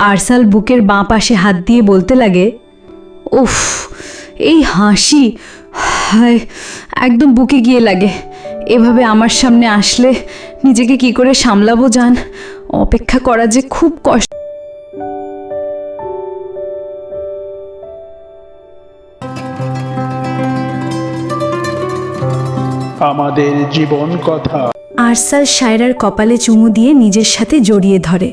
আরসাল বুকের বাঁ পাশে হাত দিয়ে বলতে লাগে উফ এই হাসি হায় একদম বুকে গিয়ে লাগে। এভাবে আমার সামনে আসলে নিজেকে কি করে সামলাবো যান অপেক্ষা করা যে খুব কষ্ট। আমাদের জীবন কথা। আরসাল সায়রার কপালে চুমু দিয়ে নিজের সাথে জড়িয়ে ধরে।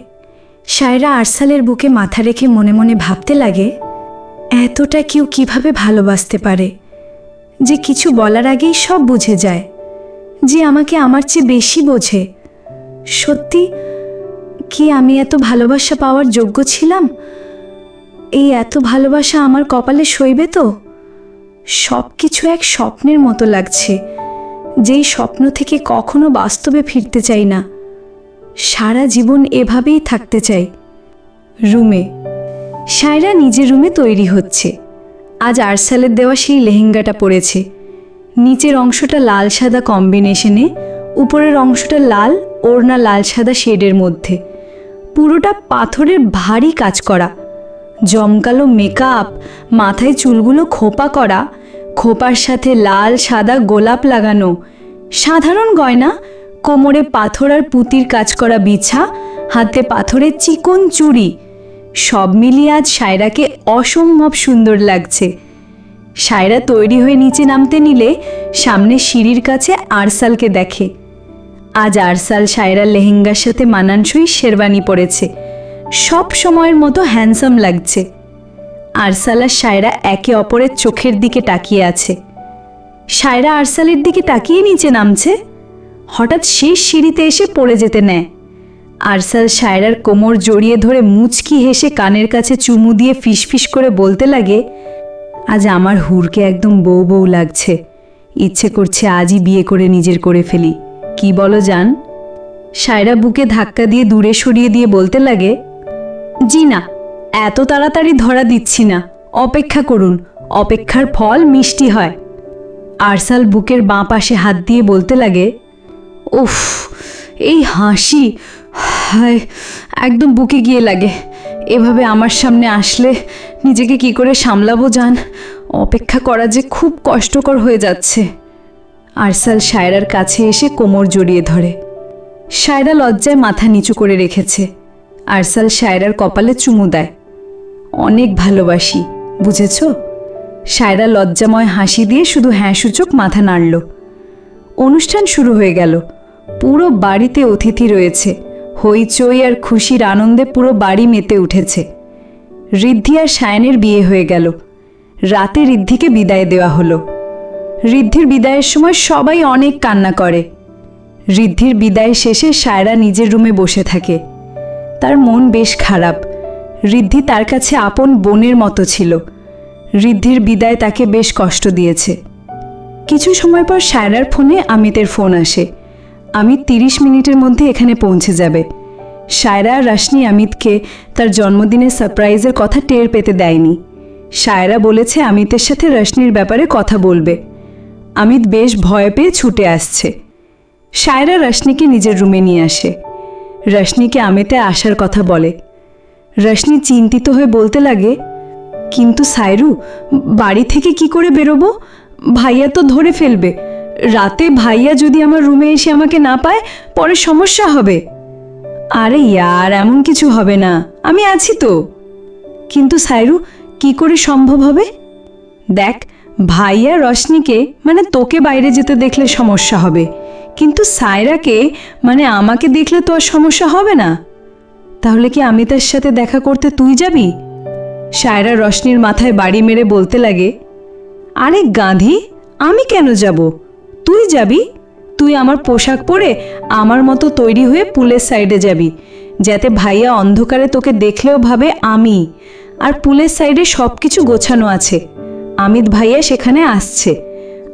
সায়রা আরসালের বুকে মাথা রেখে মনে মনে ভাবতে লাগে, এতটা কেউ কীভাবে ভালোবাসতে পারে? যে কিছু বলার আগেই সব বুঝে যায়, যে আমাকে আমার চেয়ে বেশি বোঝে। সত্যি, কি আমি এত ভালোবাসা পাওয়ার যোগ্য ছিলাম? এই এত ভালোবাসা আমার কপালে সইবে তো? সব কিছু এক স্বপ্নের মতো লাগছে, যেই স্বপ্ন থেকে কখনো বাস্তবে ফিরতে চাই না। সারা জীবন এভাবেই থাকতে চাই। রুমে। সায়রা নিজের রুমে তৈরি হচ্ছে। আজ আরসালের দেওয়া সেই লেহেঙ্গাটা পরেছে। নিচের অংশটা লাল সাদা কম্বিনেশনে উপরের অংশটা লাল, ওড়না লাল সাদা শেডের মধ্যে। পুরোটা পাথরের ভারী কাজ করা। জমকালো মেকআপ মাথায় চুলগুলো খোপা করা, খোপার সাথে লাল সাদা গোলাপ লাগানো। সাধারণ গয়না কোমরে পাথর আর পুতির কাজ করা বিছা, হাতে পাথরের চিকন চুড়ি। সব মিলিয়ে আজ সায়রাকে অসম্ভব সুন্দর লাগছে। সায়রা তৈরি হয়ে নিচে নামতে নিলে সামনে সিঁড়ির কাছে আরসালকে দেখে। আজ আরসাল সায়রার লেহেঙ্গার সাথে মানানসই শেরবানি পরেছে। সব সময়ের মতো হ্যান্ডসাম লাগছে। আরসাল আর সায়রা একে অপরের চোখের দিকে তাকিয়ে আছে। সায়রা আরসালের দিকে তাকিয়ে নিচে নামছে। হঠাৎ শেষ সিঁড়িতে এসে পড়ে যেতে নেয়। আরসাল সায়রার কোমর জড়িয়ে ধরে মুচকি হেসে কানের কাছে চুমু দিয়ে ফিসফিস করে বলতে লাগে, আজ আমার হুরকে একদম বউ বউ লাগছে। ইচ্ছে করছে আজই বিয়ে করে নিজের করে ফেলি। কি বলো জান? সায়রা বুকে ধাক্কা দিয়ে দূরে সরিয়ে দিয়ে বলতে লাগে, জি না, এত তাড়াতাড়ি ধরা দিচ্ছি না। অপেক্ষা করুন, অপেক্ষার ফল মিষ্টি হয়। আরসাল বুকের বাঁ পাশে হাত দিয়ে বলতে লাগে উফ, এই হাসি, হায়, একদম বুকে গিয়ে লাগে। এভাবে আমার সামনে আসলে নিজেকে কি করে সামলাবো জান? অপেক্ষা করা যে খুব কষ্টকর হয়ে যাচ্ছে। আরসাল সায়রার কাছে এসে কোমর জড়িয়ে ধরে। সায়রা লজ্জায় মাথা নিচু করে রেখেছে। আরসাল সায়রার কপালে চুমু দেয়। অনেক ভালোবাসি, বুঝেছ? সায়রা লজ্জাময় হাসি দিয়ে শুধু হ্যাঁ সূচক মাথা নাড়ল। অনুষ্ঠান শুরু হয়ে গেল। পুরো বাড়িতে অতিথি রয়েছে। হইচই আর খুশির আনন্দে পুরো বাড়ি মেতে উঠেছে। ঋদ্ধি আর সায়নের বিয়ে হয়ে গেল। রাতে ঋদ্ধিকে বিদায় দেওয়া হলো। ঋদ্ধির বিদায়ের সময় সবাই অনেক কান্না করে। ঋদ্ধির বিদায় শেষে সায়রা নিজের রুমে বসে থাকে। তার মন বেশ খারাপ। ঋদ্ধি তার কাছে আপন বোনের মতো ছিল। ঋদ্ধির বিদায় তাকে বেশ কষ্ট দিয়েছে। কিছু সময় পর সায়রার ফোনে আমিতের ফোন আসে। আমিত তিরিশ মিনিটের মধ্যে এখানে পৌঁছে যাবে। সায়রা রাশনি আমিতকে তার জন্মদিনের সারপ্রাইজের কথা টের পেতে দেয়নি। সায়রা বলেছে আমিতের সাথে রশনির ব্যাপারে কথা বলবে। আমিত বেশ ভয় পেয়ে ছুটে আসছে। সায়রা রশনিকে নিজের রুমে নিয়ে আসে। রশনিকে আমিতে আসার কথা বলে। রশনি চিন্তিত হয়ে বলতে লাগে, কিন্তু সাইরু বাড়ি থেকে কি করে বেরোবো? ভাইয়া তো ধরে ফেলবে। রাতে ভাইয়া যদি আমার রুমে এসে আমাকে না পায়, পরে সমস্যা হবে। আরে ইয়ার, এমন কিছু হবে না। আমি আছি তো। কিন্তু সাইরু, কি করে সম্ভব হবে? দেখ, ভাইয়া রশনিকে মানে তোকে বাইরে যেতে দেখলে সমস্যা হবে। কিন্তু সায়রাকে মানে আমাকে দেখলে তো আর সমস্যা হবে না। তাহলে কি আমি তার সাথে দেখা করতে তুই যাবি? সায়রা রশনির মাথায় বাড়ি মেরে বলতে লাগে। আরে গাঁধী, আমি কেন যাব? তুই যাবি? তুই আমার পোশাক পরে আমার মতো তৈরি হয়ে পুলের সাইডে যাবি যাতে ভাইয়া অন্ধকারে তোকে দেখলেও ভাবে আমি। আর পুলের সাইডে সব কিছু গোছানো আছে। অমিত ভাইয়া সেখানে আসছে।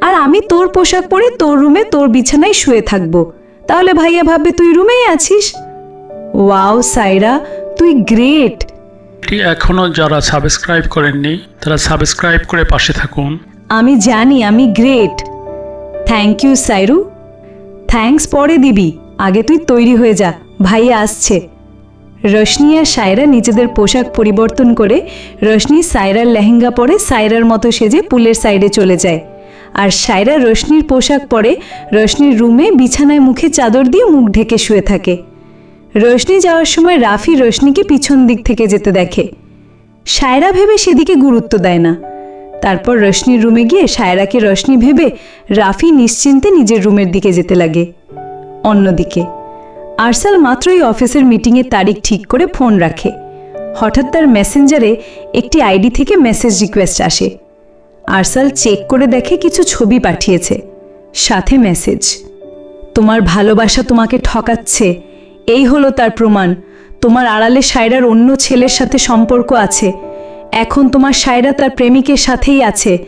আর আমি তোর পোশাক পরে তোর রুমে তোর বিছানায় শুয়ে থাকব। তাহলে ভাইয়া ভাববে তুই রুমেই আছিস। ওয়াও সাইরা তুই গ্রেট। এটি এখনও যারা সাবস্ক্রাইব করেননি তারা সাবস্ক্রাইব করে পাশে থাকুন। আমি জানি আমি great. Thank you Sairu thanks পরে দিবি। আগে তুই তৈরি হয়ে যা। ভাই আসছে। রশনি আর সায়রা নিজেদের পোশাক পরিবর্তন করে রশনি সায়রার লেহেঙ্গা পরে সায়রার মতো সেজে পুলের সাইডে চলে যায়। আর সায়রা রশনির পোশাক পরে রশনির রুমে বিছানায় মুখে চাদর দিয়ে মুখ ঢেকে শুয়ে থাকে। রশনি যাওয়ার সময় রাফি রশনিকে পিছন দিক থেকে যেতে দেখে। সায়রা ভেবে সেদিকে গুরুত্ব দেয় না। তারপর রশনির রুমে গিয়ে সায়রাকে রশ্মি ভেবে রাফি নিশ্চিন্তে নিজের রুমের দিকে যেতে লাগে। অন্যদিকে, আরসাল মাত্রই অফিসের মিটিংয়ের তারিখ ঠিক করে ফোন রাখে। হঠাৎ তার মেসেঞ্জারে একটি আইডি থেকে মেসেজ রিকোয়েস্ট আসে। আরসাল চেক করে দেখে কিছু ছবি পাঠিয়েছে। সাথে মেসেজ, তোমার ভালোবাসা তোমাকে ঠকাচ্ছে। এই হলো তার প্রমাণ। তোমার আড়ালে সায়রার অন্য ছেলের সাথে সম্পর্ক আছে। এখন তোমার সায়রা তার প্রেমিকের সাথেই আছে।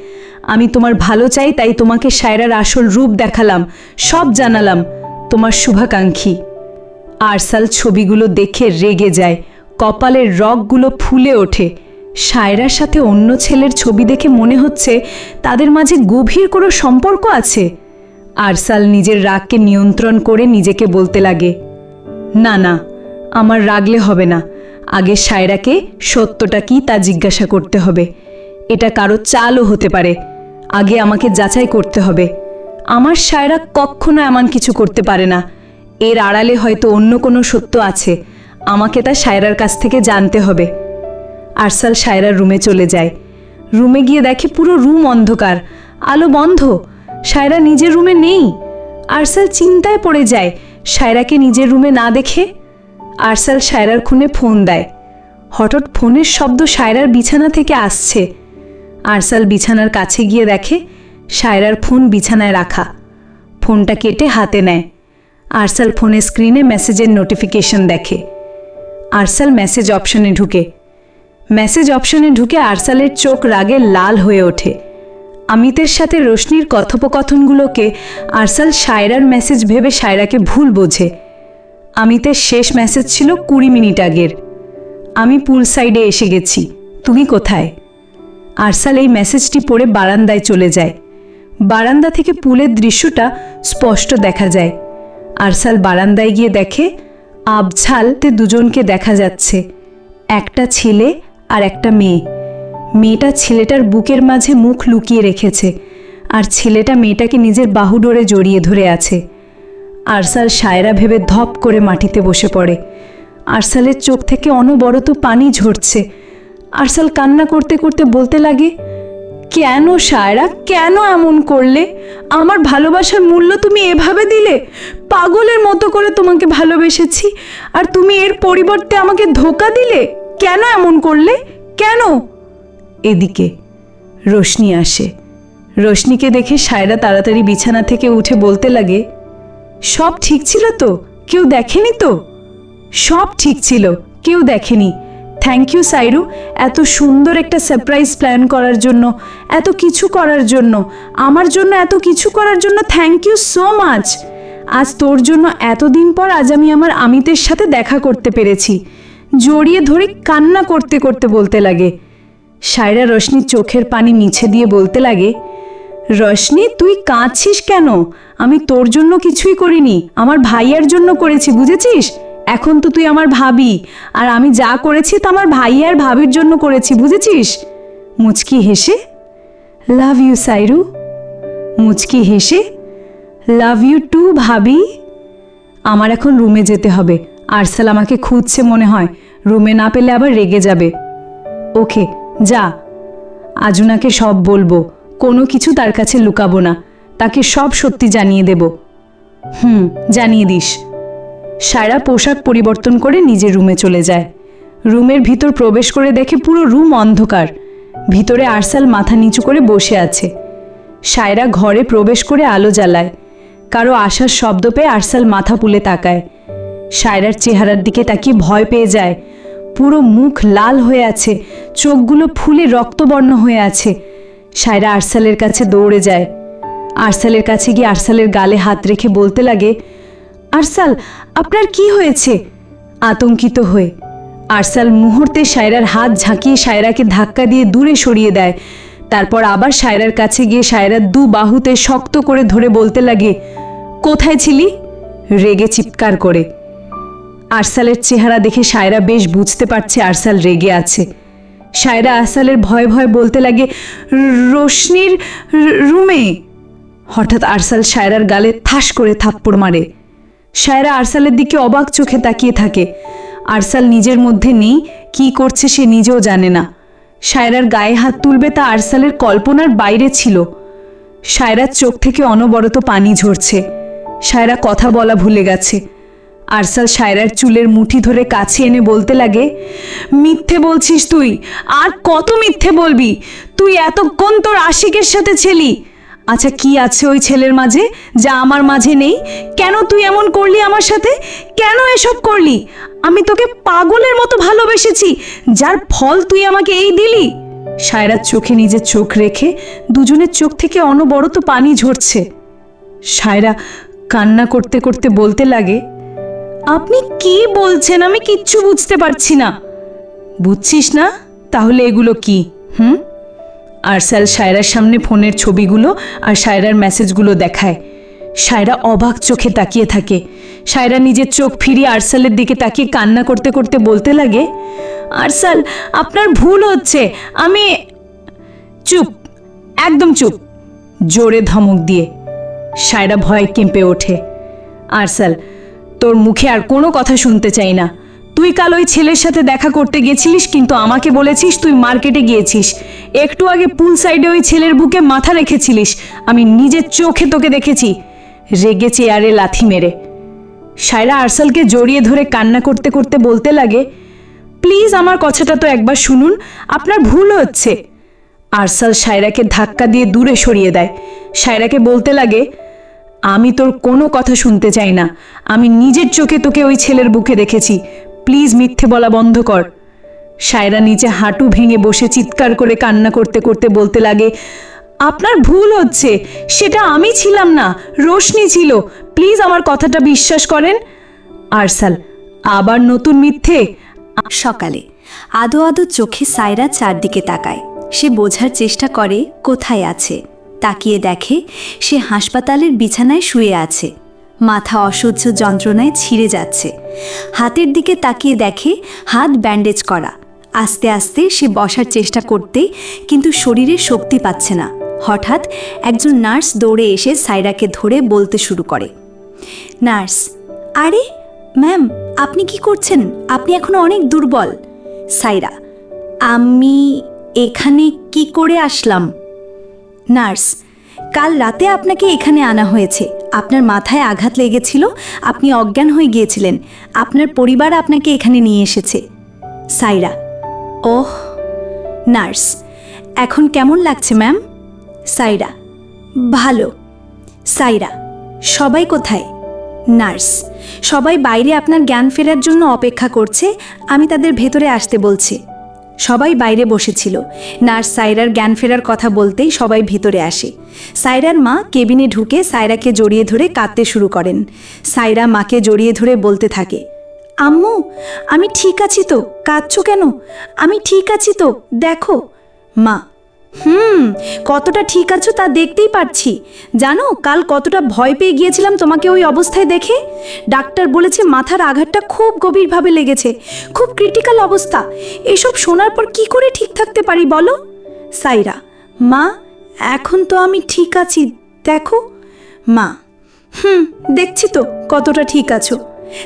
আমি তোমার ভালো চাই, তাই তোমাকে সায়রার আসল রূপ দেখালাম, সব জানালাম, তোমার শুভাকাঙ্ক্ষী। আরসাল ছবিগুলো দেখে রেগে যায়, কপালের রগগুলো ফুলে ওঠে। সায়রার সাথে অন্য ছেলের ছবি দেখে মনে হচ্ছে তাদের মাঝে গভীর কোনো সম্পর্ক আছে। আরসাল নিজের রাগকে নিয়ন্ত্রণ করে নিজেকে বলতে লাগে, না না, আমার রাগলে হবে না। আগে সায়রাকে সত্যটা কি তা জিজ্ঞাসা করতে হবে। এটা কারও চালও হতে পারে। আগে আমাকে যাচাই করতে হবে। আমার সায়রা কখনো এমন কিছু করতে পারে না। এর আড়ালে হয়তো অন্য কোনো সত্য আছে। আমাকে তা সায়রার কাছ থেকে জানতে হবে। আরসাল সায়রার রুমে চলে যায়। রুমে গিয়ে দেখে পুরো রুম অন্ধকার। আলো বন্ধ। সায়রা নিজের রুমে নেই। আরসাল চিন্তায় পড়ে যায়। সায়রাকে নিজের রুমে না দেখে আরসাল সায়রার খুনে ফোন দেয়। হঠাৎ ফোনের শব্দ সায়রার বিছানা থেকে আসছে। আরসাল বিছানার কাছে গিয়ে দেখে সায়রার ফোন বিছানায় রাখা। ফোনটা কেটে হাতে নেয়। আরসাল ফোনের স্ক্রিনে মেসেজের নোটিফিকেশন দেখে। আরসাল মেসেজ অপশনে ঢুকে। মেসেজ অপশনে ঢুকে আরসালের চোখ রাগে লাল হয়ে ওঠে। অমিতের সাথে রোশনির কথোপকথনগুলোকে আরসাল সায়রার মেসেজ ভেবে সায়রাকে ভুল বোঝে। অমিতের শেষ মেসেজ ছিল কুড়ি মিনিট আগের। আমি পুল সাইডে এসে গেছি। তুমি কোথায়? আরসাল এই মেসেজটি পড়ে বারান্দায় চলে যায়। বারান্দা থেকে পুলের দৃশ্যটা স্পষ্ট দেখা যায়। আরসাল বারান্দায় গিয়ে দেখে, আবঝালতে দুজনকে দেখা যাচ্ছে। একটা ছেলে আর একটা মেয়ে। মেয়েটা ছেলেটার বুকের মাঝে মুখ লুকিয়ে রেখেছে। আর ছেলেটা মেয়েটাকে নিজের বাহুডোরে জড়িয়ে ধরে আছে। আরসাল সায়রা ভেবে ধপ করে মাটিতে বসে পড়ে। আরসালের চোখ থেকে অনবরত পানি ঝরছে। আরসাল কান্না করতে করতে বলতে লাগে, কেন সায়রা কেন এমন করলে? আমার ভালোবাসার মূল্য তুমি এভাবে দিলে? পাগলের মতো করে তোমাকে ভালোবেসেছি, আর তুমি এর পরিবর্তে আমাকে ধোকা দিলে? কেন এমন করলে? কেন? এদিকে রোশনি আসে। রোশনিকে দেখে সায়রা তাড়াতাড়ি বিছানা থেকে উঠে বলতে লাগে সব ঠিক ছিল তো? কেউ দেখেনি তো? সব ঠিক ছিল, কেউ দেখেনি। Thank you Sairu. এত সুন্দর একটা সারপ্রাইজ প্ল্যান করার জন্য, এত কিছু করার জন্য। আমার জন্য এত কিছু করার জন্য থ্যাংক ইউ সো মাচ আজ তোর জন্য এতদিন পর আজ আমি আমার আমিতের সাথে দেখা করতে পেরেছি। জড়িয়ে ধরে কান্না করতে করতে বলতে লাগে। সায়রা রশ্মির চোখের পানি মিছে দিয়ে বলতে লাগে, রশ্মি, তুই কাঁদছিস কেন? আমি তোর জন্য কিছুই করিনি, আমার ভাইয়ার জন্য করেছি, বুঝেছিস? এখন তো তুই আমার ভাবি, আর আমি যা করেছি তা আমার ভাই আর ভাবির জন্য করেছি, বুঝেছিস? মুচকি হেসে লাভ ইউ সাইরু মুচকি হেসে লাভ ইউ টু ভাবি. আমার এখন রুমে যেতে হবে, আরসাল আমাকে খুঁজছে মনে হয়, রুমে না পেলে আবার রেগে যাবে। ওকে, যা, আজুনাকে সব বলব, কোনো কিছু তার কাছে লুকাবো না। তাকে সব সত্যি জানিয়ে দেব। হুম, জানিয়ে দিস। সায়রা পোশাক পরিবর্তন করে নিজের রুমে চলে যায়। রুমের ভিতর প্রবেশ করে দেখে পুরো রুম অন্ধকার। ভিতরে আরসাল মাথা নিচু করে বসে আছে। সায়রা ঘরে প্রবেশ করে আলো জ্বালায়। কারও আসার শব্দ পেয়ে আরসাল মাথা পুলে তাকায়। সায়রার চেহারার দিকে তাকিয়ে ভয় পেয়ে যায়। পুরো মুখ লাল হয়ে আছে, চোখগুলো ফুলে রক্তবর্ণ হয়ে আছে। সায়রা আরসালের কাছে দৌড়ে যায়। আরসালের কাছে গিয়ে আরসালের গালে হাত রেখে বলতে লাগে, আরসাল, আপনার কি হয়েছে? আতঙ্কিত হয়ে আরসাল মুহূর্তে সায়রার হাত ঝাঁকিয়ে সায়রাকে ধাক্কা দিয়ে দূরে সরিয়ে দেয়। তারপর আবার সায়রার কাছে গিয়ে সায়রার দু বাহুতে শক্ত করে ধরে বলতে লাগে, কোথায় ছিলি? রেগে চিৎকার করে। আরসালের চেহারা দেখে সায়রা বেশ বুঝতে পারছে আরসাল রেগে আছে। সায়রা আরসালের ভয়ে ভয়ে বলতে লাগে "র- রোশনির রুমে হঠাৎ আরসাল সায়রার গালে ঠাস করে থাপ্পড় মারে। সায়রা আরসালের দিকে অবাক চোখে তাকিয়ে থাকে। আরসাল নিজের মধ্যে নেই, কি করছে সে নিজেও জানে না। সায়রার গায়ে হাত তুলবে তা আরসালের কল্পনার বাইরে ছিল। সায়রার চোখ থেকে অনবরত পানি ঝরছে। সায়রা কথা বলা ভুলে গেছে। আরসাল সায়রার চুলের মুঠি ধরে কাছে এনে বলতে লাগে, মিথ্যে বলছিস তুই? আর কত মিথ্যে বলবি? তুই এতক্ষণ তোর আশিকের সাথে ছেলি। আচ্ছা কি আছে ওই ছেলের মাঝে যা আমার মাঝে নেই? কেন তুই এমন করলি আমার সাথে? কেন এসব করলি? আমি তোকে পাগলের মতো ভালোবেসেছি, যার ফল তুই আমাকে এই দিলি। সায়রার চোখে নিজের চোখ রেখে দুজনের চোখ থেকে অনবরত পানি ঝরছে। সায়রা কান্না করতে করতে বলতে লাগে, আপনি কি বলছেন? আমি কিচ্ছু বুঝতে পারছি না। বুঝছিস না? তাহলে এগুলো কি? হুম? আরসাল সায়রার সামনে ফোনের ছবিগুলো আর সায়রার মেসেজগুলো দেখায়। সায়রা অবাক চোখে তাকিয়ে থাকে। সায়রা নিজের চোখ ফিরিয়ে আরসালের দিকে তাকিয়ে কান্না করতে করতে বলতে লাগে, আরসাল, আপনার ভুল হচ্ছে। আমি চুপ, একদম চুপ। জোরে ধমক দিয়ে সায়রা ভয় কেঁপে ওঠে। আরসাল, তোর মুখে আর কোনো কথা শুনতে চাই না। তুই কাল ওই ছেলের সাথে দেখা করতে গেছিলিস, কিন্তু আমাকে বলেছিস তুই মার্কেটে গিয়েছিস। একটু আগে পুল সাইডে ওই ছেলের বুকে মাথা রেখেছিলিস, আমি নিজের চোখে তোকে দেখেছি। রেগে চেয়ারে লাথি মেরে। সায়রা আরসালকে জড়িয়ে ধরে কান্না করতে করতে বলতে লাগে, প্লিজ আমার কথাটা তো একবার শুনুন, আপনার ভুল হচ্ছে। আরসাল সায়রাকে ধাক্কা দিয়ে দূরে সরিয়ে দেয়। সায়রাকে বলতে লাগে, আমি তোর কোনো কথা শুনতে চাই না, আমি নিজের চোখে তোকে ওই ছেলের বুকে দেখেছি প্লিজ মিথ্যে বলা বন্ধ কর। সায়রা নিচে হাঁটু ভেঙে বসে চিৎকার করে কান্না করতে করতে বলতে লাগে, আপনার ভুল হচ্ছে, সেটা আমি ছিলাম না, রোশনি ছিল। প্লিজ আমার কথাটা বিশ্বাস করেন। আরসাল, আবার নতুন মিথ্যে? সকালে, আদো আদো চোখে সায়রা চারদিকে তাকায়। সে বোঝার চেষ্টা করে কোথায় আছে। তাকিয়ে দেখে সে হাসপাতালের বিছানায় শুয়ে আছে। মাথা অসহ্য যন্ত্রণায় ছিঁড়ে যাচ্ছে। হাতের দিকে তাকিয়ে দেখে হাত ব্যান্ডেজ করা। আস্তে আস্তে সে বসার চেষ্টা করতেই কিন্তু শরীরে শক্তি পাচ্ছে না। হঠাৎ একজন নার্স দৌড়ে এসে সাইরাকে ধরে বলতে শুরু করে। নার্স, আরে, ম্যাম, আপনি কি করছেন? আপনি এখনও অনেক দুর্বল। সাইরা, আমি এখানে কি করে আসলাম? নার্স কাল রাতে আপনাকে এখানে আনা হয়েছে। আপনার মাথায় আঘাত লেগেছিল, আপনি অজ্ঞান হয়ে গিয়েছিলেন। আপনার পরিবার আপনাকে এখানে নিয়ে এসেছে। সাইরা। ওহ, নার্স। এখন কেমন লাগছে, ম্যাম? সাইরা। ভালো। সাইরা, সবাই কোথায়? নার্স। সবাই বাইরে আপনার জ্ঞান ফেরার জন্য অপেক্ষা করছে, আমি তাদের ভেতরে আসতে বলছি। সবাই বাইরে বসেছিল। নার্স সাইরার জ্ঞান ফেরার কথা বলতেই সবাই ভিতরে আসে। সাইরার মা কেবিনে ঢুকে সাইরাকে জড়িয়ে ধরে কাঁদতে শুরু করেন। সাইরা মাকে জড়িয়ে ধরে বলতে থাকে, আম্মু, আমি ঠিক আছি তো, কাঁদছ কেন? আমি ঠিক আছি তো, দেখো। মা হুম, কতটা ঠিক আছো তা দেখতেই পারছি। জানো, কাল কতটা ভয় পেয়ে গিয়েছিলাম তোমাকে ওই অবস্থায় দেখে। ডাক্তার বলেছে মাথার আঘাতটা খুব গভীরভাবে লেগেছে, খুব ক্রিটিক্যাল অবস্থা। এসব শোনার পর কি করে ঠিক থাকতে পারি বলো? সাইরা, মা, এখন তো আমি ঠিক আছি, দেখো। মা, হুম, দেখছি তো কতটা ঠিক আছো।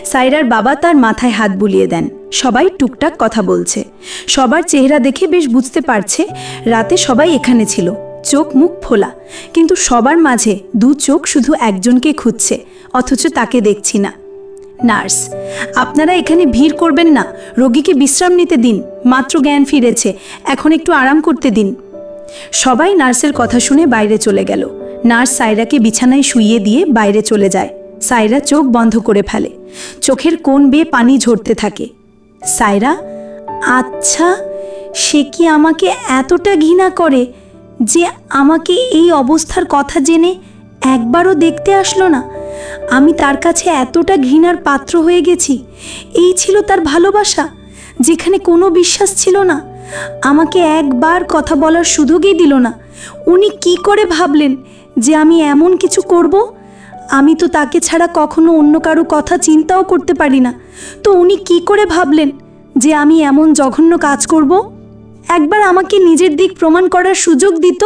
সাইরার বাবা তার মাথায় হাত বুলিয়ে দেন। সবাই টুকটাক কথা বলছে। সবার চেহারা দেখে বেশ বুঝতে পারছে রাতে সবাই এখানে ছিল। চোখ মুখ ফোলা। কিন্তু সবার মাঝে দু চোখ শুধু একজনকে খুঁজছে, অথচ তাকে দেখছি না। নার্স, আপনারা এখানে ভিড় করবেন না। রোগীকে বিশ্রাম নিতে দিন। মাত্র জ্ঞান ফিরেছে। এখন একটু আরাম করতে দিন। সবাই নার্সের কথা শুনে বাইরে চলে গেল। নার্স সাইরাকে বিছানায় শুইয়ে দিয়ে বাইরে চলে যায়। সাইরা চোখ বন্ধ করে ফেলে। চোখের কোণ বেয়ে পানি ঝরতে থাকে। সাইরা আচ্ছা সে কি আমাকে এতটা ঘৃণা করে যে আমাকে এই অবস্থার কথা জেনে একবারও দেখতে আসলো না? আমি তার কাছে এতটা ঘৃণার পাত্র হয়ে গেছি। এই ছিল তার ভালোবাসা, যেখানে কোনো বিশ্বাস ছিল না। আমাকে একবার কথা বলার সুযোগই দিল না। উনি কি করে ভাবলেন যে আমি এমন কিছু করব? আমি তো তাকে ছাড়া কখনো অন্য কারও কথা চিন্তাও করতে পারি না। তো উনি কি করে ভাবলেন যে আমি এমন জঘন্য কাজ করব? একবার আমাকে নিজের দিক প্রমাণ করার সুযোগ দিত।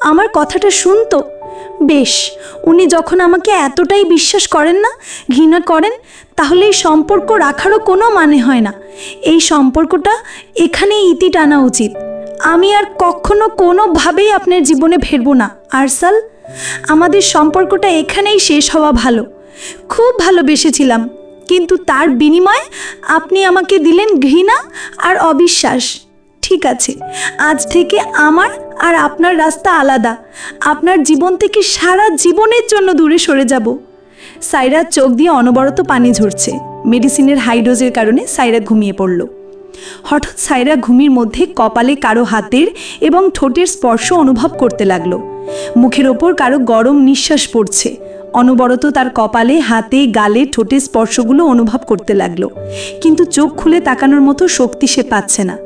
আমার কথাটা শুনতো। বেশ, উনি যখন আমাকে এতটাই বিশ্বাস করেন না, ঘৃণা করেন, তাহলে এই সম্পর্ক রাখারও কোনো মানে হয় না। এই সম্পর্কটা এখানেই ইতি টানা উচিত। আমি আর কখনো কোনোভাবেই আপনার জীবনে ফেরবো না। আরসাল আমাদের সম্পর্কটা এখানেই শেষ হওয়া ভালো। খুব ভালোবেসেছিলাম। কিন্তু তার বিনিময়ে আপনি আমাকে দিলেন ঘৃণা আর অবিশ্বাস। ঠিক আছে, আজ থেকে আমার আর আপনার রাস্তা আলাদা। আপনার জীবন থেকে সারা জীবনের জন্য দূরে সরে যাব। সাইরার চোখ দিয়ে অনবরত পানি ঝরছে। মেডিসিনের হাইডোজের কারণে সাইরা ঘুমিয়ে পড়ল। হঠাৎ সাইরা ঘুমির মধ্যে কপালে কারও হাতের এবং ঠোঁটের স্পর্শ অনুভব করতে লাগল। মুখের ওপর কারও গরম নিঃশ্বাস পড়ছে। অনবরত তার কপালে হাতে, গালে, ঠোঁটে স্পর্শগুলো অনুভব করতে লাগল। কিন্তু চোখ খুলে তাকানোর মতো শক্তি সে পাচ্ছে না।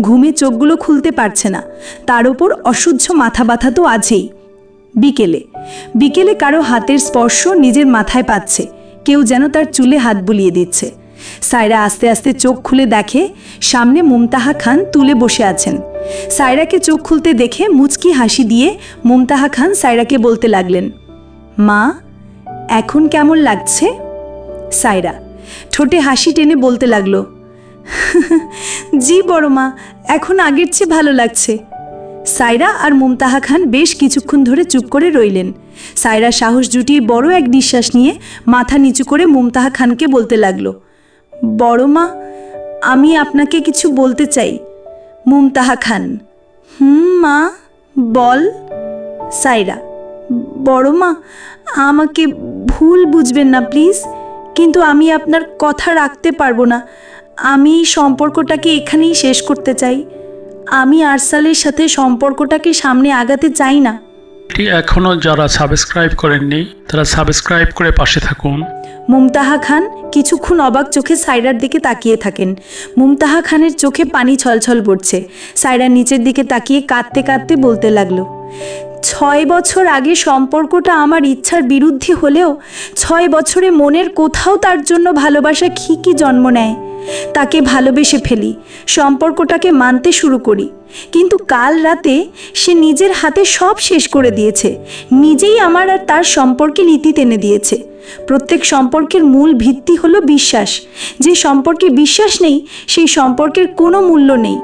ঘুমে চোখগুলো খুলতে পারছে না। তার ওপর অসহ্য মাথা ব্যথা তো আছেই। বিকেলে। বিকেলে কারও হাতের স্পর্শ নিজের মাথায় পাচ্ছে। কেউ যেন তার চুলে হাত বুলিয়ে দিচ্ছে। সায়রা আস্তে আস্তে চোখ খুলে দেখে, সামনে মুমতাহা খান তুলে বসে আছেন। সায়রাকে চোখ খুলতে দেখে মুচকি হাসি দিয়ে মুমতাহা খান সায়রাকে বলতে লাগলেন, মা, এখন কেমন লাগছে? সায়রা ঠোঁটে হাসি টেনে বলতে লাগল, জি বড় মা, এখন আগের চেয়ে ভালো লাগছে। সায়রা আর মুমতাহা খান বেশ কিছুক্ষণ ধরে চুপ করে রইলেন। সায়রা সাহস জুটিয়ে বড় এক নিঃশ্বাস নিয়ে মাথা নিচু করে মুমতাহা খানকে বলতে লাগল বড় মা, আমি আপনাকে কিছু বলতে চাই। মুমতাহা খান। হুম মা, বল। সাইরা, বড় মা, আমাকে ভুল বুঝবেন না প্লিজ, কিন্তু আমি আপনার কথা রাখতে পারব না। আমি সম্পর্কটাকে এখানেই শেষ করতে চাই। আমি আরসালের সাথে সম্পর্কটাকে সামনে আগাতে চাই না। এখনও যারা সাবস্ক্রাইব করেননি, তারা সাবস্ক্রাইব করে পাশে থাকুন। মুমতাহা খান কিছুক্ষণ অবাক চোখে সাইরার দিকে তাকিয়ে থাকেন। মুমতাহা খানের চোখে পানি ছলছল পড়ছে। সাইরা নিচের দিকে তাকিয়ে কাঁদতে কাঁদতে বলতে লাগল ছয় বছর আগে সম্পর্কটা আমার ইচ্ছার বিরুদ্ধে হলেও ছয় বছরে মনের কোথাও তার জন্য ভালোবাসা ঠিকই জন্ম নেয়, তাকে ভালোবেসে ফেলি, সম্পর্কটাকে মানতে শুরু করি। কিন্তু কাল রাতে সে নিজের হাতে সব শেষ করে দিয়েছে, নিজেই আমার আর তার সম্পর্কে নীতি টেনে দিয়েছে। প্রত্যেক সম্পর্কের মূল ভিত্তি হলো বিশ্বাস, যে সম্পর্কে বিশ্বাস নেই, সেই সম্পর্কের কোনো মূল্য নেই।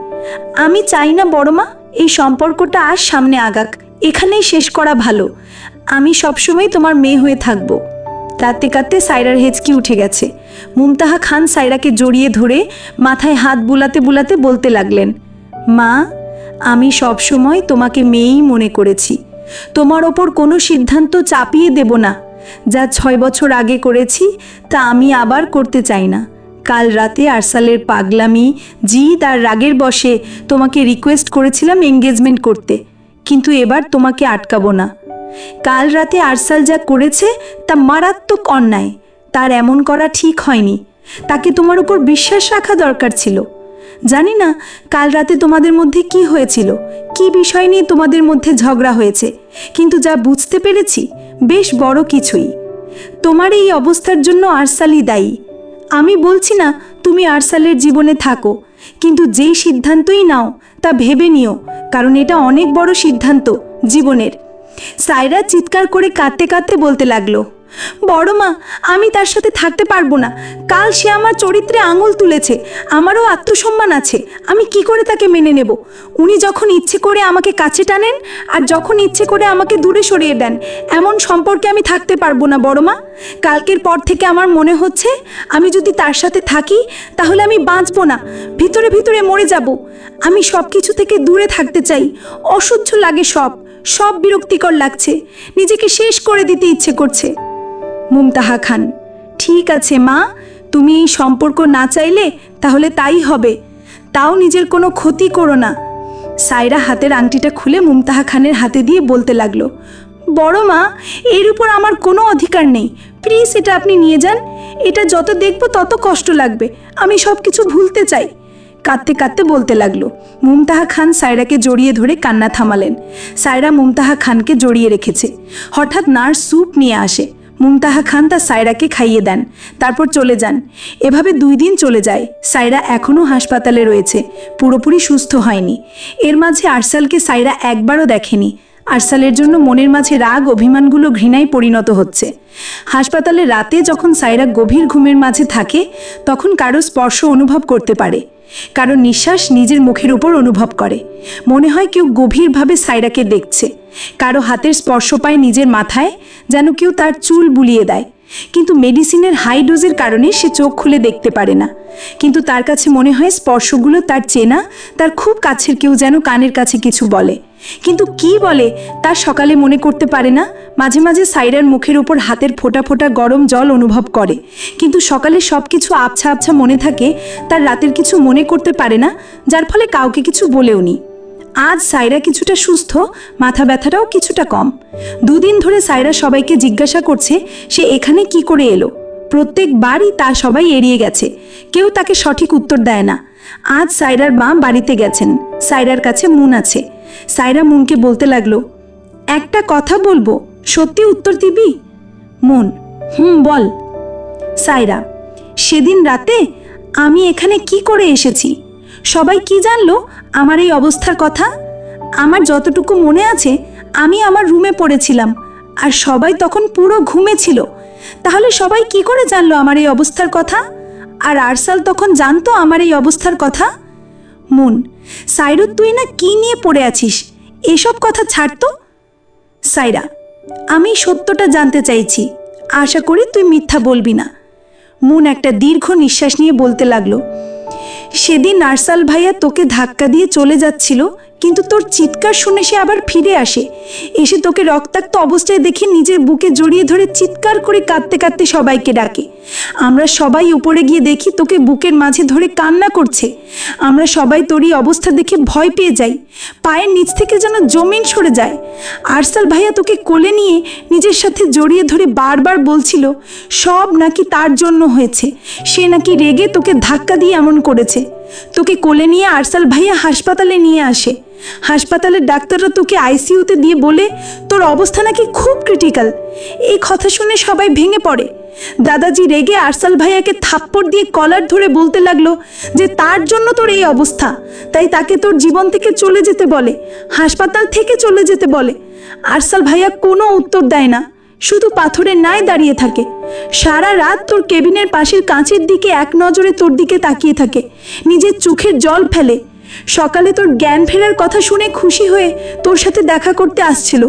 আমি চাই না বড়মা, এই সম্পর্কটা আর সামনে আগাক এখানেই শেষ করা ভালো। আমি সবসময় তোমার মেয়ে হয়ে থাকব। কাঁদতে কাঁদতে সাইরার হেঁচকি উঠে গেছে। মুমতাহা খান সাইরাকে জড়িয়ে ধরে মাথায় হাত বুলাতে বুলাতে বলতে লাগলেন, মা, আমি সবসময় তোমাকে মেয়েই মনে করেছি। তোমার ওপর কোনো সিদ্ধান্ত চাপিয়ে দেব না। যা ছয় বছর আগে করেছি, তা আমি আবার করতে চাই না। কাল রাতে আরসালের পাগলামি, জিদ আর রাগের বসে তোমাকে রিকোয়েস্ট করেছিলাম এঙ্গেজমেন্ট করতে। কিন্তু এবার তোমাকে আটকাবো না। কাল রাতে আরসাল যা করেছে তা মারাত্মক অন্যায়। তার এমন করা ঠিক হয়নি। তাকে তোমার উপর বিশ্বাস রাখা দরকার ছিল। জানি না কাল রাতে তোমাদের মধ্যে কি হয়েছিল, কি বিষয় নিয়ে তোমাদের মধ্যে ঝগড়া হয়েছে, কিন্তু যা বুঝতে পেরেছি, বেশ বড় কিছুই। তোমার এই অবস্থার জন্য আরসালই দায়ী। আমি বলছি না তুমি আরসালের জীবনে থাকো, কিন্তু যেই সিদ্ধান্তই নাও তা ভেবে নিও, কারণ এটা অনেক বড় সিদ্ধান্ত জীবনের। সাইরা চিৎকার করে কাঁদতে কাঁদতে বলতে লাগল। বড় মা, আমি তার সাথে থাকতে পারব না। কাল সে আমার চরিত্রে আঙুল তুলেছে। আমারও আত্মসম্মান আছে। আমি কি করে তাকে মেনে নেব? উনি যখন ইচ্ছে করে আমাকে কাছে টানেন আর যখন ইচ্ছে করে আমাকে দূরে সরিয়ে দেন, এমন সম্পর্কে আমি থাকতে পারব না, বড় মা। কালকের পর থেকে আমার মনে হচ্ছে, আমি যদি তার সাথে থাকি, তাহলে আমি বাঁচবো না। ভিতরে ভিতরে মরে যাব। আমি সব কিছু থেকে দূরে থাকতে চাই। অসহ্য লাগে সব। সব বিরক্তিকর লাগছে। নিজেকে শেষ করে দিতে ইচ্ছে করছে। মুমতাহা খান। ঠিক আছে, মা, তুমি সম্পর্ক না চাইলে তাহলে তাই হবে। তাও নিজের কোনো ক্ষতি করো না। সাইরা হাতের আংটিটা খুলে মুমতাহা খানের হাতে দিয়ে বলতে লাগল, বড় মা, এর উপর আমার কোনো অধিকার নেই। প্লিজ এটা আপনি নিয়ে যান। এটা যত দেখব তত কষ্ট লাগবে। আমি সব কিছু ভুলতে চাই। কাঁদতে কাঁদতে বলতে লাগল। মুমতাহা খান সায়রাকে জড়িয়ে ধরে কান্না থামালেন। সায়রা মুমতাহা খানকে জড়িয়ে রেখেছে। হঠাৎ নার্স স্যুপ নিয়ে আসে। মুমতাহা খান তার সায়রাকে খাইয়ে দেন, তারপর চলে যান। এভাবে দুই দিন চলে যায়। সায়রা এখনও হাসপাতালে রয়েছে। পুরোপুরি সুস্থ হয়নি। এর মাঝে আরসালকে সায়রা একবারও দেখেনি। আরসালের জন্য মনের মাঝে রাগ, অভিমানগুলো ঘৃণায় পরিণত হচ্ছে। হাসপাতালে রাতে যখন সায়রা গভীর ঘুমের মাঝে থাকে, তখন কারও স্পর্শ অনুভব করতে পারে। কারও নিঃশ্বাস নিজের মুখের উপর অনুভব করে। মনে হয় কেউ গভীরভাবে সাইরাকে দেখছে। কারও হাতের স্পর্শ পায় নিজের মাথায়, যেন কেউ তার চুল বুলিয়ে দেয়। কিন্তু মেডিসিনের হাই ডোজের কারণে সে চোখ খুলে দেখতে পারে না। কিন্তু তার কাছে মনে হয় স্পর্শগুলো তার চেনা, তার খুব কাছের কেউ যেন কানের কাছে কিছু বলে। কিন্তু কি বলে? তা সকালে মনে করতে পারে না। মাঝে মাঝে সাইরার মুখের উপর হাতের ফোঁটা ফোঁটা গরম জল অনুভব করে। কিন্তু সকালে সব কিছু আবছা আবছা মনে থাকে, তার রাতের কিছু মনে করতে পারে না, যার ফলে কাউকে কিছু বলেও নি। আজ সাইরা কিছুটা সুস্থ, মাথা ব্যথাটাও কিছুটা কম। দুদিন ধরে সাইরা সবাইকে জিজ্ঞাসা করছে, সে এখানে কি করে এলো? প্রত্যেকবারই তা সবাই এড়িয়ে গেছে। কেউ তাকে সঠিক উত্তর দেয় না। আজ সাইরার মা বাড়িতে গেছেন। সাইরার কাছে মুন আছে। সাইরা মুনকে বলতে লাগল, একটা কথা বলব? সত্যি উত্তর দিবি? মন, হুম, বল। সাইরা, সেদিন রাতে আমি এখানে কি করে এসেছি? সবাই কি জানলো আমার এই অবস্থার কথা? আমার যতটুকু মনে আছে, আমি আমার রুমে পড়েছিলাম, আর সবাই তখন পুরো ঘুমে ছিল। তাহলে সবাই কি করে জানলো আমার এই অবস্থার কথা? আর আরসাল তখন জানতো আমার এই অবস্থার কথা? মুন সাইরু তুই না কি নিয়ে পড়ে আছিস? এসব কথা ছাড় তো। সাইরা, আমি সত্যটা জানতে চাইছি। আশা করি তুই মিথ্যা বলবি না। মন একটা দীর্ঘ নিঃশ্বাস নিয়ে বলতে লাগল। সেদিন নার্সাল ভাইয়া তোকে ধাক্কা দিয়ে চলে যাচ্ছিল, কিন্তু তোর চিৎকার শুনে সে আবার ফিরে আসে। এসে তোকে রক্তাক্ত অবস্থায় দেখে নিজের বুকে জড়িয়ে ধরে চিৎকার করে কাঁদতে কাঁদতে সবাইকে ডাকে। আমরা সবাই উপরে গিয়ে দেখি তোকে বুকের মাঝে ধরে কান্না করছে। আমরা সবাই তোর এই অবস্থা দেখে ভয় পেয়ে যাই। পায়ের নিচ থেকে যেন জমিন সরে যায়। আরসাল ভাইয়া তোকে কোলে নিয়ে নিজের সাথে জড়িয়ে ধরে বারবার বলছিল, সব নাকি তার জন্য হয়েছে। সে নাকি রেগে তোকে ধাক্কা দিয়ে এমন করেছে। তোকে কোলে নিয়ে আরসাল ভাইয়া হাসপাতালে নিয়ে আসে। হাসপাতালের ডাক্তাররা তোকে আইসিইউতে দিয়ে বলে, তোর অবস্থা নাকি খুব ক্রিটিক্যাল এই কথা শুনে সবাই ভেঙে পড়ে। দাদাজি রেগে আরসাল ভাইয়াকে থাপ্পড় দিয়ে কলার ধরে বলতে লাগল যে, তার জন্য তোর এই অবস্থা। তাই তাকে তোর জীবন থেকে চলে যেতে বলে, হাসপাতাল থেকে চলে যেতে বলে। আরসাল ভাইয়া কোনো উত্তর দেয় না। শুধু পাথরের ন্যায় দাঁড়িয়ে থাকে। সারা রাত তোর কেবিনের পাশের কাঁচের দিকে এক নজরে তোর দিকে তাকিয়ে থাকে। নিজের চোখের জল ফেলে। সকালে তোর জ্ঞান ফেরার কথা শুনে খুশি হয়ে তোর সাথে দেখা করতে আসছিল।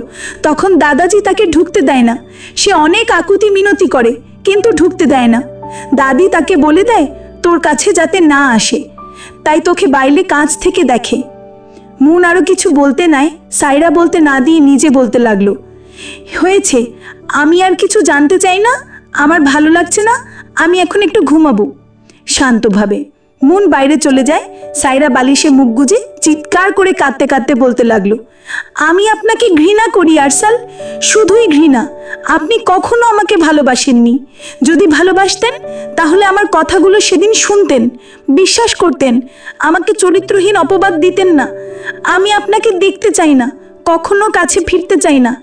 তখন দাদাজি তাকে ঢুকতে দেয় না। সে অনেক আকুতি মিনতি করে, কিন্তু ঢুকতে দেয় না। দাদি তাকে বলে দেয়, তোর কাছে যাতে না আসে। তাই তোকে বাইরে কাঁচ থেকে দেখে। মুন আরও কিছু বলতে নাই, সাইরা বলতে না দিয়ে নিজে বলতে লাগল। হয়েছে, আমি আর কিছু জানতে চাই না? আমার ভালো লাগছে না, আমি এখন একটু ঘুমাবো। শান্তভাবে, মন বাইরে চলে যায়, সাইরা বালিশে মুখ গুজে চিৎকার করে কাঁদতে কাঁদতে বলতে লাগল, আমি আপনাকে ঘৃণা করি আরসাল শুধুই ঘৃণা। আপনি কখনো আমাকে ভালোবাসেননি। যদি ভালোবাসতেন, তাহলে আমার কথাগুলো সেদিন শুনতেন, বিশ্বাস করতেন। আমাকে চরিত্রহীন অপবাদ দিতেন না। আমি আপনাকে দেখতে চাই না। কখনো কাছে ফিরতে চাই না।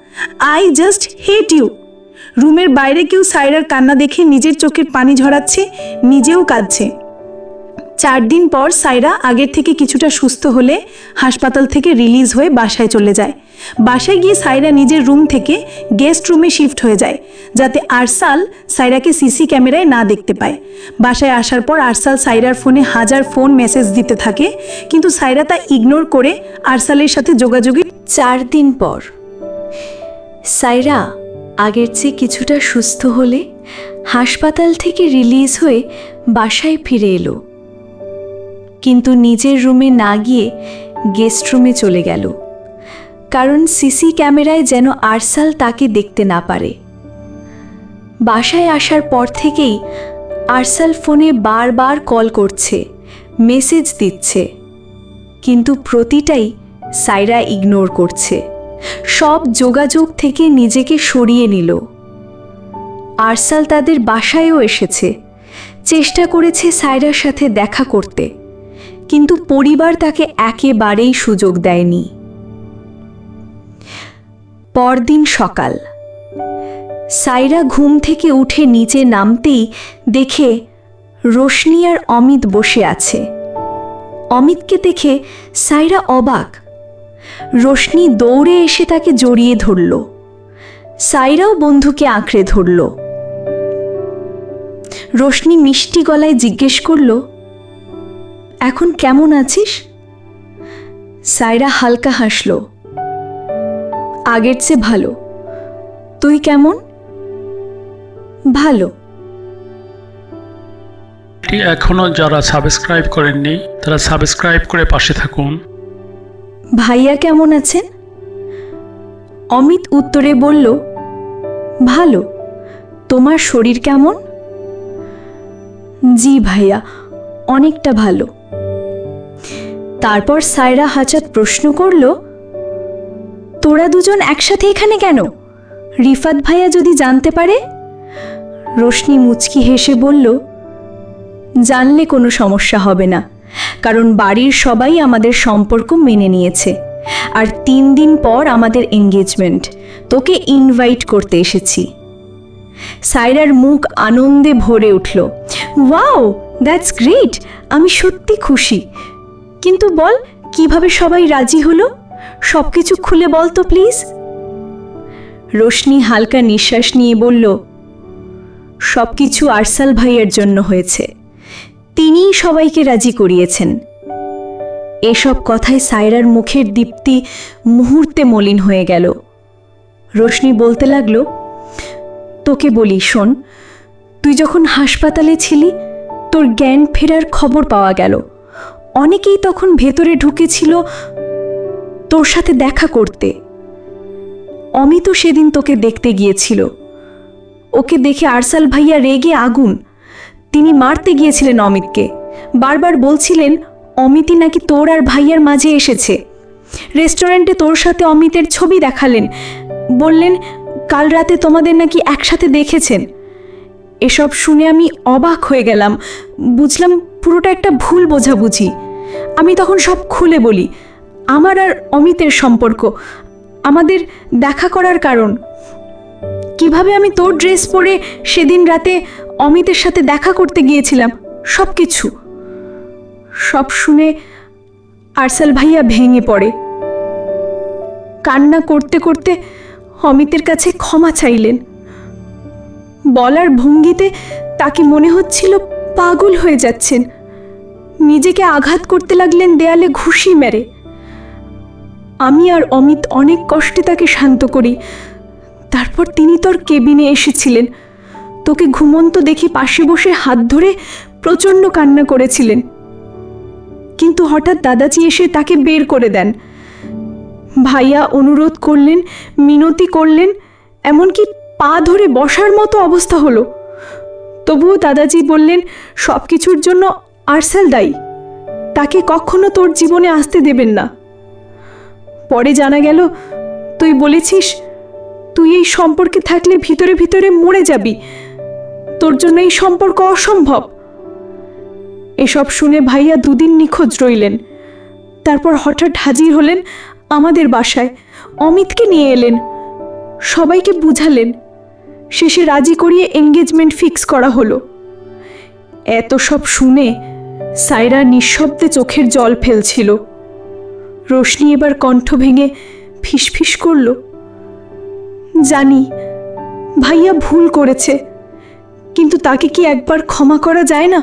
আই জাস্ট হেট ইউ রুমের বাইরে কেউ সাইরার কান্না দেখে নিজের চোখের পানি ঝরাচ্ছে, নিজেও কাঁদছে। চার দিন পর সাইরা আগের থেকে কিছুটা সুস্থ হলে হাসপাতাল থেকে রিলিজ হয়ে বাসায় চলে যায়। বাসায় গিয়ে সাইরা নিজের রুম থেকে গেস্ট রুমে শিফট হয়ে যায়, যাতে আরসাল সাইরাকে সিসি ক্যামেরায় না দেখতে পায়। বাসায় আসার পর আরসাল সাইরার ফোনে হাজার ফোন মেসেজ দিতে থাকে, কিন্তু সাইরা তা ইগনোর করে আরসালের সাথে যোগাযোগের চার দিন পর। সাইরা আগের চেয়ে কিছুটা সুস্থ হলে হাসপাতাল থেকে রিলিজ হয়ে বাসায় ফিরে এলো। কিন্তু নিজের রুমে না গিয়ে গেস্ট রুমে চলে গেল। কারণ সিসি ক্যামেরায় যেন আরসাল তাকে দেখতে না পারে। বাসায় আসার পর থেকেই আরসাল ফোনে বারবার কল করছে, মেসেজ দিচ্ছে, কিন্তু প্রতিটাই সাইরা ইগনোর করছে। সব যোগাযোগ থেকে নিজেকে সরিয়ে নিল। আরসাল তাদের বাসায়ও এসেছে। চেষ্টা করেছে সাইরার সাথে দেখা করতে। কিন্তু পরিবার তাকে একেবারেই সুযোগ দেয়নি। পরদিন সকাল, সাইরা ঘুম থেকে উঠে নিচে নামতেই দেখে রোশনি আর অমিত বসে আছে। অমিতকে দেখে সাইরা অবাক। রোশনি দৌড়ে এসে তাকে জড়িয়ে ধরল। সাইরাও বন্ধুকে আঁকড়ে ধরল। রোশনি মিষ্টি গলায় জিজ্ঞেস করল এখন কেমন আছিস? সাইরা হালকা হাসল। আগের চেয়ে ভালো। তুই কেমন? ভালো। এখনও যারা সাবস্ক্রাইব করেননি তারা সাবস্ক্রাইব করে পাশে থাকুন। ভাইয়া কেমন আছেন? অমিত উত্তরে বলল ভালো। তোমার শরীর কেমন? জি ভাইয়া অনেকটা ভালো। তারপর সায়রা হাজাত প্রশ্ন করল, তোরা দুজন একসাথে এখানে কেন? রিফাত ভাইয়া যদি জানতে পারে? রোশনি মুচকি হেসে বলল, জানলে কোনো সমস্যা হবে না, কারণ বাড়ির সবাই আমাদের সম্পর্ক মেনে নিয়েছে, আর তিন দিন পর আমাদের এঙ্গেজমেন্ট তোকে ইনভাইট করতে এসেছি। সাইরার মুখ আনন্দে ভরে উঠল, ওয়াও দ্যাটস গ্রেট আমি সত্যি খুশি। কিন্তু বল, কীভাবে সবাই রাজি হলো? সব কিছু খুলে বল তো প্লিজ। রোশনি হালকা নিঃশ্বাস নিয়ে বলল সব কিছু আরসাল ভাইয়ের জন্য হয়েছে। তিনিই সবাইকে রাজি করিয়েছেন। এসব কথায় সায়রার মুখের দীপ্তি মুহূর্তে মলিন হয়ে গেল। রোশনি বলতে লাগল, তোকে বলি, শোন, তুই যখন হাসপাতালে ছিলি, তোর জ্ঞান ফেরার খবর পাওয়া গেল। অনেকেই তখন ভেতরে ঢুকেছিল তোর সাথে দেখা করতে। অমিত সেদিন তোকে দেখতে গিয়েছিল। ওকে দেখে আরসাল ভাইয়া রেগে আগুন। তিনি মারতে গিয়েছিলেন অমিতকে। বারবার বলছিলেন, অমিতই নাকি তোর আর ভাইয়ার মাঝে এসেছে। রেস্টুরেন্টে তোর সাথে অমিতের ছবি দেখালেন। বললেন, কাল রাতে তোমাদের নাকি একসাথে দেখেছেন। এসব শুনে আমি অবাক হয়ে গেলাম। বুঝলাম পুরোটা একটা ভুল বোঝাবুঝি। আমি তখন সব খুলে বলি, আমার আর অমিতের সম্পর্ক, আমাদের দেখা করার কারণ। কীভাবে আমি তোর ড্রেস পরে সেদিন রাতে অমিতের সাথে দেখা করতে গিয়েছিলাম, সব কিছু। সব শুনে আরসাল ভাইয়া ভেঙে পড়ে। কান্না করতে করতে অমিতের কাছে ক্ষমা চাইলেন। বলার ভঙ্গিতে তাকে মনে হচ্ছিল পাগল হয়ে যাচ্ছেন। নিজেকে আঘাত করতে লাগলেন দেয়ালে ঘুষি মেরে। আমি আর অমিত অনেক কষ্টে তাকে শান্ত করি। তারপর তিনি তোর কেবিনে এসেছিলেন। তোকে ঘুমন্ত দেখে পাশে বসে হাত ধরে প্রচণ্ড কান্না করেছিলেন। কিন্তু হঠাৎ দাদাজি এসে তাকে বের করে দেন। ভাইয়া অনুরোধ করলেন, মিনতি করলেন, এমনকি পা ধরে বসার মতো অবস্থা হলো। তবুও দাদাজি বললেন সব কিছুর জন্য আর্সেল দায়ী। তাকে কখনো তোর জীবনে আসতে দেবেন না। পরে জানা গেল, তুই বলেছিস, তুই এই সম্পর্কে থাকলে ভিতরে ভিতরে মরে যাবি। তোর জন্য এই সম্পর্ক অসম্ভব। এসব শুনে ভাইয়া দুদিন নিখোঁজ রইলেন। তারপর হঠাৎ হাজির হলেন আমাদের বাসায়। অমিতকে নিয়ে এলেন। সবাইকে বুঝালেন শেষে রাজি করিয়ে এঙ্গেজমেন্ট ফিক্স করা হলো। এত সব শুনে সাইরা নিঃশব্দে চোখের জল ফেলছিল। রোশনি এবার কণ্ঠ ভেঙে ফিসফিস করল, জানি, ভাইয়া ভুল করেছে, কিন্তু তাকে কি একবার ক্ষমা করা যায় না?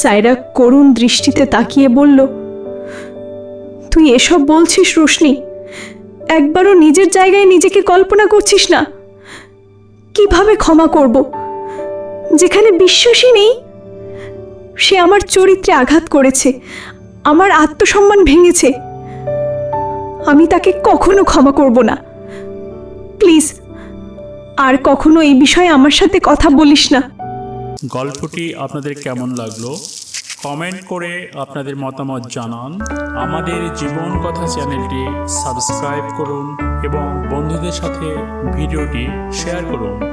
সাইরা করুণ দৃষ্টিতে তাকিয়ে বলল, তুই এসব বলছিস রোশনি, একবারও নিজের জায়গায় নিজেকে কল্পনা করছিস না? কীভাবে ক্ষমা করব? যেখানে বিশ্বাসই নেই, সে আমার চরিত্রে আঘাত করেছে, আমার আত্মসম্মান ভেঙেছে। আমি তাকে কখনো ক্ষমা করব না। প্লিজ, আর কখনো এই বিষয়ে আমার সাথে কথা বলিস না। গল্পটি আপনাদের কেমন লাগল? কমেন্ট করে আপনাদের মতামত জানান। আমাদের জীবন কথা চ্যানেলটি সাবস্ক্রাইব করুন এবং বন্ধুদের সাথে ভিডিওটি শেয়ার করুন।